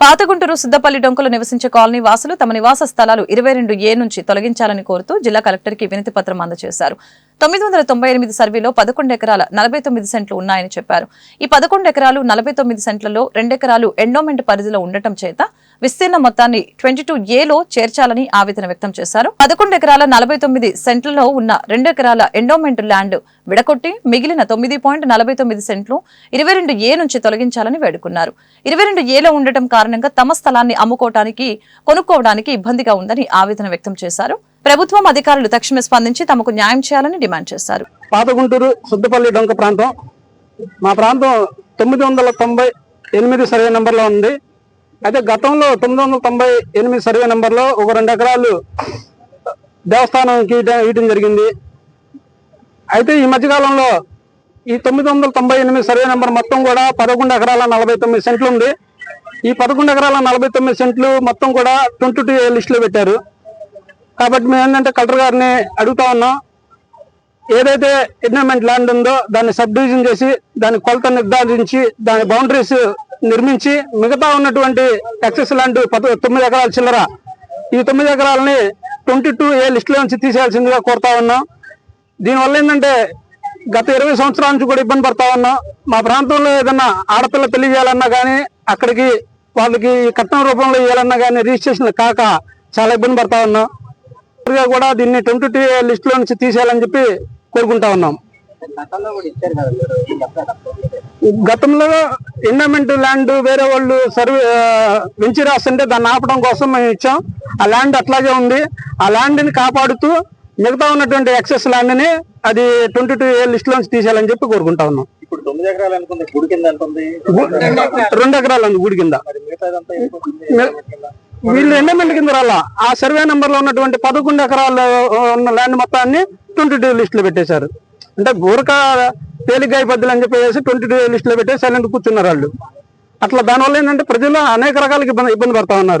పాతగుంటూరు సిద్దపల్లి డొంకలు నివసించే కాలనీ వాసులు తమ నివాస స్థలాలు ఇరవై రెండు ఏ నుంచి తొలగించాలని కోరుతూ జిల్లా కలెక్టర్కి వినతి పత్రం అందజేశారు. తొమ్మిది వందల తొంభై ఎనిమిది సర్వేలో పదకొండు ఎకరాల నలభై తొమ్మిది సెంట్లు ఉన్నాయని చెప్పారు. ఈ పదకొండు ఎకరాలు నలభై తొమ్మిది సెంట్లలో రెండెకరాలు ఎండోమెంట్ పరిధిలో ఉండటం చేత విస్తీర్ణ మొత్తాన్ని ట్వంటీ టూ ఏలో చేర్చాలని ఆవేదన వ్యక్తం చేశారు. పదకొండు ఎకరాల నలభై తొమ్మిది సెంట్లలో ఉన్న రెండు ఎకరాల ఎండోమెంట్ ల్యాండ్ విడగొట్టి మిగిలిన తొమ్మిది పాయింట్ నలభై తొమ్మిది సెంట్లు ఇరవై రెండు ఏ నుంచి తొలగించాలని వేడుకున్నారు. ఇరవై రెండు ఏలో ఉండటం కారణంగా తమ స్థలాన్ని అమ్ముకోవడానికి కొనుక్కోవడానికి ఇబ్బందిగా ఉందని ఆవేదన వ్యక్తం చేశారు. ప్రభుత్వం అధికారులు తక్షణమే స్పందించి తమకు న్యాయం చేయాలని డిమాండ్ చేశారు. పాత గుంటూరు సుద్దపల్లి డొంక ప్రాంతం. మా ప్రాంతం తొమ్మిది వందల తొంభై ఎనిమిది సర్వే నెంబర్లో ఉంది. అయితే గతంలో తొమ్మిది వందల తొంభై ఎనిమిది సర్వే నెంబర్లో ఒక రెండు ఎకరాలు దేవస్థానంకి ఇవ్వడం జరిగింది. అయితే ఈ మధ్యకాలంలో ఈ తొమ్మిది వందల తొంభై ఎనిమిది సర్వే నెంబర్ మొత్తం కూడా పదకొండు ఎకరాల నలభై తొమ్మిది సెంట్లు ఉంది. ఈ పదకొండు ఎకరాల నలభై తొమ్మిది సెంట్లు మొత్తం కూడా ట్వంటీ టూ లిస్టులో పెట్టారు. కాబట్టి మేము ఏంటంటే కలెక్టర్ గారిని అడుగుతా ఉన్నాం. ఏదైతే ఎన్విరాన్మెంట్ ల్యాండ్ ఉందో దాన్ని సబ్ డివిజన్ చేసి దాని కొలత నిర్ధారించి దాని బౌండరీస్ నిర్మించి మిగతా ఉన్నటువంటి ఎక్సెస్ ల్యాండ్ పద తొమ్మిది ఎకరాల చిల్లర. ఈ తొమ్మిది ఎకరాలని ట్వంటీ టూ ఏ లిస్టులో నుంచి తీసేయాల్సిందిగా కోరుతా ఉన్నాం. దీనివల్ల ఏంటంటే గత ఇరవై సంవత్సరాల నుంచి కూడా ఇబ్బంది పడతా ఉన్నాం. మా ప్రాంతంలో ఏదన్నా ఆడపిల్ల పెళ్ళి చేయాలన్నా కానీ అక్కడికి వాళ్ళకి కట్నం రూపంలో ఇవ్వాలన్నా కానీ రిజిస్ట్రేషన్ కాక చాలా ఇబ్బంది పడతా ఉన్నాం. కూడా దీన్ని ట్వంటీ టూ ఏ లో నుంచి తీసేయాలని చెప్పి కోరుకుంటా ఉన్నాం. గతంలో ఎండోమెంట్ ల్యాండ్ వేరే వాళ్ళు సర్వే వెంచి రాస్తుంటే దాన్ని ఆపడం కోసం మేము ఇచ్చాం. ఆ ల్యాండ్ అట్లాగే ఉంది. ఆ ల్యాండ్ని కాపాడుతూ మిగతా ఉన్నటువంటి ఎక్సెస్ ల్యాండ్ని అది ట్వంటీ టూ లిస్ట్లో నుంచి తీసేయాలని చెప్పి కోరుకుంటా ఉన్నాం. ఇప్పుడు తొమ్మిది ఎకరాలు అనుకుంది గుడి కింద రెండు ఎకరాలు ఉంది గుడి కింద. వీళ్ళు ఎండమెంట్ కింద రాలా. ఆ సర్వే నెంబర్లో ఉన్నటువంటి పదకొండు ఎకరాల ఉన్న ల్యాండ్ మొత్తాన్ని ట్వంటీ టూ లిస్ట్లో పెట్టేశారు. అంటే ఊరక తేలికాయ అయిపోద్దులు అని చెప్పేసి ట్వంటీ టూ లిస్ట్లో పెట్టేసి సైలెంట్ కూర్చున్నారు వాళ్ళు. అట్లా దానివల్ల ఏంటంటే ప్రజలు అనేక రకాలకి ఇబ్బంది ఇబ్బంది పడతా ఉన్నారు.